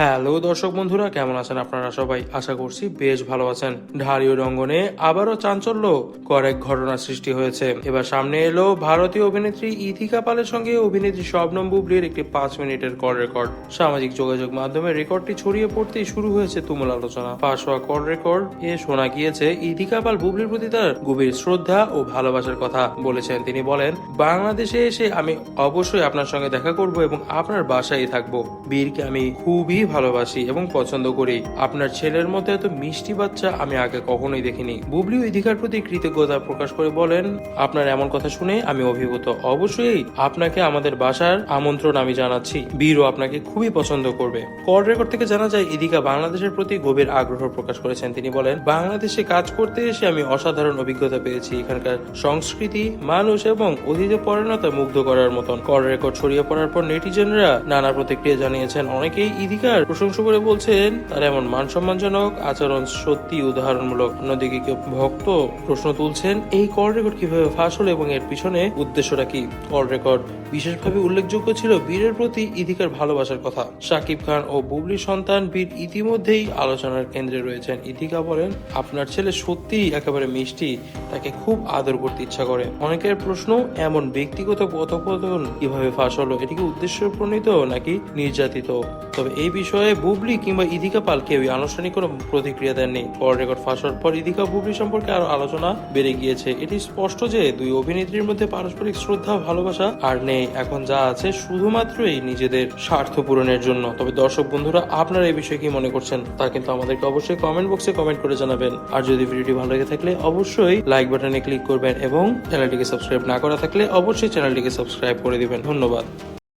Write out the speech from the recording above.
Hello দর্শক বন্ধুরা, কেমন আছেন আপনারা সবাই? আশা করছি বেশ ভালো আছেন। ঢালিউড রঙ্গনে আবারও চাঞ্চল্য, কয়েক ঘটনা সৃষ্টি হয়েছে। এবার সামনে এলো ভারতীয় অভিনেত্রী ইথিকা পালের সঙ্গে অভিনেত্রী শবনম বুবলির একটি পাঁচ মিনিটের কল রেকর্ড। সামাজিক যোগাযোগ মাধ্যমে রেকর্ডটি ছড়িয়ে পড়তেই শুরু হয়েছে তুমুল আলোচনা। পাশ হওয়া কল রেকর্ড এ শোনা গিয়েছে ইথিকা পাল বুবলির প্রতি তার গভীর শ্রদ্ধা ও ভালোবাসার কথা বলেছেন। তিনি বলেন, বাংলাদেশে এসে আমি অবশ্যই আপনার সঙ্গে দেখা করব এবং আপনার বাসায় থাকব। বীরকে আমি খুবই ভালোবাসি এবং পছন্দ করি। আপনার ছেলের মতো এত মিষ্টি বাচ্চা আমি আগে কখনোই দেখিনি। বুবলি অধিকার প্রতি কৃতজ্ঞতা প্রকাশ করে বলেন, আপনার এমন কথা শুনে আমি অভিভূত। অবশ্যই আপনাকে আমাদের বাসার আমন্ত্রণ আমি জানাচ্ছি। বীরও আপনাকে খুবই পছন্দ করবে। কল রেকর্ড থেকে জানা যায় ইদিকা বাংলাদেশের প্রতি গভীর আগ্রহ প্রকাশ করেছেন তিনি বলেন, বাংলাদেশে কাজ করতে এসে আমি অসাধারণ অভিজ্ঞতা পেয়েছি। এখানকার সংস্কৃতি, মানুষ এবং অতীতে পরিণতা মুগ্ধ করার মতন। কল রেকর্ড ছড়িয়ে পড়ার পর নেটিজেনরা নানা প্রতিক্রিয়া জানিয়েছেন। অনেকেই ইদিকার প্রশংসা করে বলছেন, তার এমন মান সম্মানজনক আচরণ সত্যি উদাহরণমূলক। অন্যদিকে কেউ ভক্ত প্রশ্ন তুলছেন, এই কল রেকর্ড কীভাবে ফাঁস হলো এবং এর পিছনে উদ্দেশ্যটা কি? কল রেকর্ড বিশেষভাবে উল্লেখযোগ্য ছিল বীরের প্রতি ইদিকার ভালোবাসার কথা। শাকিব খান ও বুবলির সন্তান বীর ইতিমধ্যেই আলোচনার কেন্দ্রে রয়েছেন। ইদিকা বলেন, আপনার ছেলে সত্যিই একেবারে মিষ্টি, তাকে খুব আদর করতে ইচ্ছা করে। অনেকের প্রশ্ন, এমন ব্যক্তিগত কথোপকথন কীভাবে ফাঁস হলো? এটি কি উদ্দেশ্য প্রণীত নাকি নির্যাতিত? তবে এই বিষয়ে বুবলি কিংবা ইদিকা পাল কেউই আনুষ্ঠানিক কোনো প্রতিক্রিয়া দেননি। কল রেকর্ড ফাঁস হওয়ার পর ইদিকা বুবলি সম্পর্কে আরও আলোচনা বেড়ে গিয়েছে। এটি স্পষ্ট যে দুই অভিনেত্রীর মধ্যে পারস্পরিক শ্রদ্ধা, ভালোবাসা আর নেই। এখন যা আছে শুধুমাত্রই নিজেদের স্বার্থ পূরণের জন্য। তবে দর্শক বন্ধুরা, আপনারা এই বিষয়ে কি মনে করছেন তা কিন্তু আমাদেরকে অবশ্যই কমেন্ট বক্সে কমেন্ট করে জানাবেন। আর যদি ভিডিওটি ভালো লেগে থাকলে অবশ্যই লাইক বাটনে ক্লিক করবেন এবং চ্যানেলটিকে সাবস্ক্রাইব না করা থাকলে অবশ্যই চ্যানেলটিকে সাবস্ক্রাইব করে দিবেন। ধন্যবাদ।